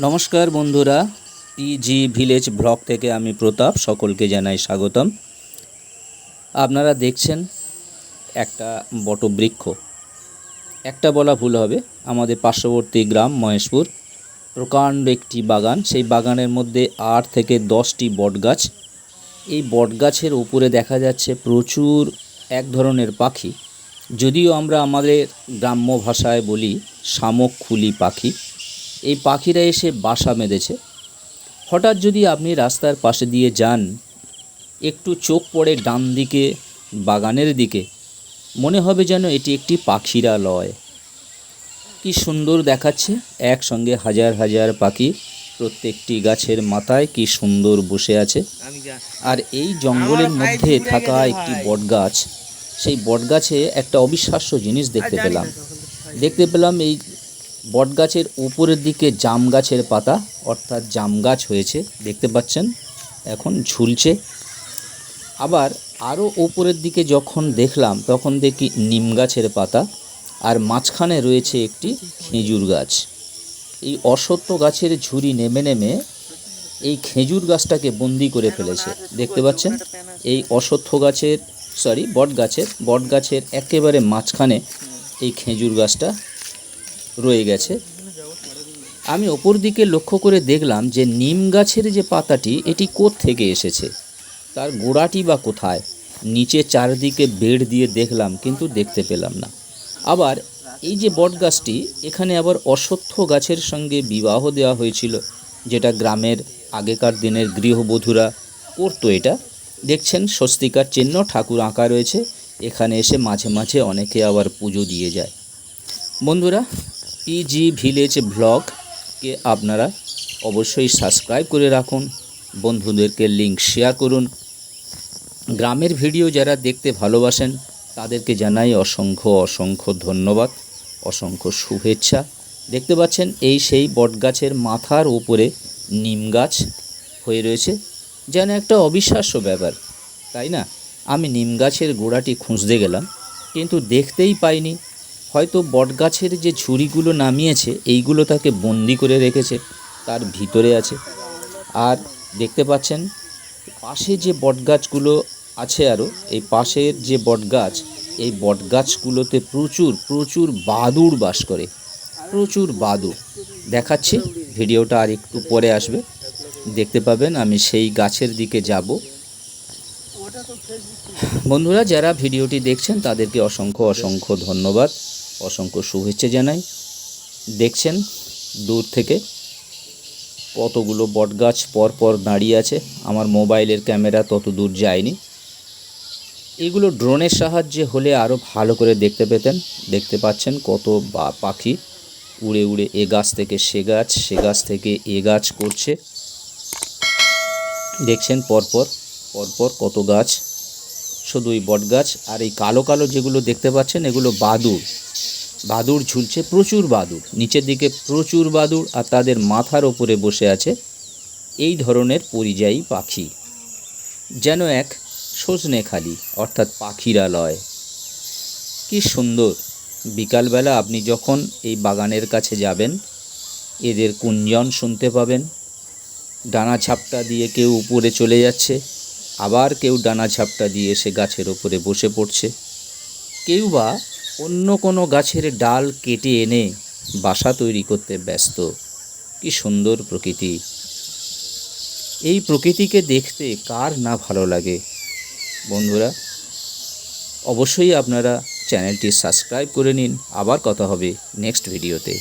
নমস্কার বন্ধুরা জি village blog থেকে আমি প্রতাপ, সকলকে জানাই স্বাগতম। আপনারা দেখছেন একটা বটবৃক্ষ। একটা বলা ভুল হবে, আমাদের পার্শ্ববর্তী গ্রাম মহেশপুর। প্রকাণ্ড একটি বাগান, সেই বাগানের মধ্যে আট থেকে দশটি বটগাছ। এই বটগাছের উপরে দেখা যাচ্ছে প্রচুর এক ধরনের পাখি। যদিও আমরা আমাদের গ্রাম্য ভাষায় বলি শামুক খুলি পাখি। এই পাখিরা এসে বাসা বেঁধেছে। হঠাৎ যদি আপনি রাস্তার পাশে দিয়ে যান একটু চোখ পড়ে ডান দিকে বাগানের দিকে মনে হবে যেন এটি একটি পাখিরালয়। কি সুন্দর দেখাচ্ছে একসঙ্গে হাজার হাজার পাখি প্রত্যেকটি গাছের মাথায় কি সুন্দর বসে আছে। আর এই জঙ্গলের মধ্যে থাকা একটি বটগাছ সেই বটগাছে একটা অবিশ্বাস্য জিনিস দেখতে পেলাম। দেখতে পেলাম এই বটগাছের উপরের দিকে জাম গাছের পাতা, অর্থাৎ জাম গাছ হয়েছে, দেখতে পাচ্ছেন, এখন ঝুলছে। আবার আরও উপরের দিকে যখন দেখলাম, তখন দেখি নিম গাছের পাতা, আর মাঝখানে রয়েছে একটি খেজুর গাছ। এই অসত্য গাছের ঝুড়ি নেমে নেমে এই খেজুর গাছটাকে বন্দি করে ফেলেছে, দেখতে পাচ্ছেন? এই অসত্য গাছের সরি বট গাছের বট গাছের একেবারে মাঝখানে এই খেজুর গাছটা রয়ে গেছে। আমি ওপর দিকে লক্ষ্য করে দেখলাম যে নিম গাছের যে পাতাটি, এটি থেকে এসেছে? তার গোড়াটি বা কোথায়? নিচে চারদিকে বেড় দিয়ে দেখলাম, কিন্তু দেখতে পেলাম না। আবার এই যে বট গাছটি এখানে আবার অশ্বত্থ গাছের সঙ্গে বিবাহ দেওয়া হয়েছিল, যেটা গ্রামের আগেকার দিনের গৃহবধূরা করতো এটা। দেখছেন, স্বস্তিকার চিহ্ন, ঠাকুর আঁকা রয়েছে। এখানে এসে মাঝে মাঝে অনেকে আবার পুজো দিয়ে যায়। বন্ধুরা পিজি ভিলেজ ব্লগকে আপনারা অবশ্যই সাবস্ক্রাইব করে রাখুন, বন্ধুদেরকে লিংক শেয়ার করুন। গ্রামের ভিডিও যারা দেখতে ভালোবাসেন, তাদেরকে জানাই অসংখ্য অসংখ্য ধন্যবাদ, অসংখ্য শুভেচ্ছা। দেখতে পাচ্ছেন, এই সেই বটগাছের মাথার উপরে নিম গাছ হয়ে রয়েছে, যেন একটা অবিশ্বাস্য ব্যাপার, তাই না? আমি নিম গাছের গোড়াটি খুঁজতে গেলাম, কিন্তু দেখতেই পাইনি। হয়তো বটগাছের যে ঝুড়িগুলো নামিয়েছে, এইগুলো তাকে বন্দি করে রেখেছে, তার ভিতরে আছে। আর দেখতে পাচ্ছেন, পাশে যে বটগাছগুলো আছে আরও এই পাশের যে বটগাছ, এই বটগাছগুলোতে প্রচুর প্রচুর বাদুড় বাস করে। প্রচুর বাদুড়। দেখাচ্ছি, ভিডিওটা আর একটু পরে আসবে। দেখতে পাবেন, আমি সেই গাছের দিকে যাব। বন্ধুরা, যারা ভিডিওটি দেখছেন, তাদেরকে অসংখ্য অসংখ্য ধন্যবাদ। অসংখ্য শুভেচ্ছা জানাই। দেখছেন, দূর থেকে কতগুলো বটগাছ পর পর দাঁড়িয়ে আছে। আমার মোবাইলের ক্যামেরা তত দূর যায়নি। এগুলো ড্রোনের সাহায্যে হলে আরও ভালো করে দেখতে পেতেন। দেখতে পাচ্ছেন কত বা পাখি উড়ে উড়ে এ গাছ থেকে সে গাছ সে গাছ থেকে এ গাছ করছে। দেখছেন পরপর পরপর কত গাছ। শুধু এই বট গাছ আর এই কালো কালো যেগুলো দেখতে পাচ্ছেন, এগুলো বাদুড়। বাদুড় ঝুলছে প্রচুর বাদুড়। নিচের দিকে প্রচুর বাদুড় আর তাদের মাথার ওপরে বসে আছে এই ধরনের পরিযায়ী পাখি। যেন এক সজনে খালি, অর্থাৎ পাখিরালয়। কি সুন্দর। বিকালবেলা আপনি যখন এই বাগানের কাছে যাবেন, এদের কুঞ্জন শুনতে পাবেন। ডানা ঝাপটা দিয়ে কেউ উপরে চলে যাচ্ছে, আবার কেউ ডানা ঝাপটা দিয়ে সে গাছের ওপরে বসে পড়ছে। কেউ বা অন্য কোনো গাছের ডাল কেটে এনে বাসা তৈরি করতে ব্যস্ত। কি সুন্দর প্রকৃতি। এই প্রকৃতিকে দেখতে কার না ভালো লাগে? বন্ধুরা, অবশ্যই আপনারা চ্যানেলটি সাবস্ক্রাইব করে নিন। আবার কথা হবে নেক্সট ভিডিওতে।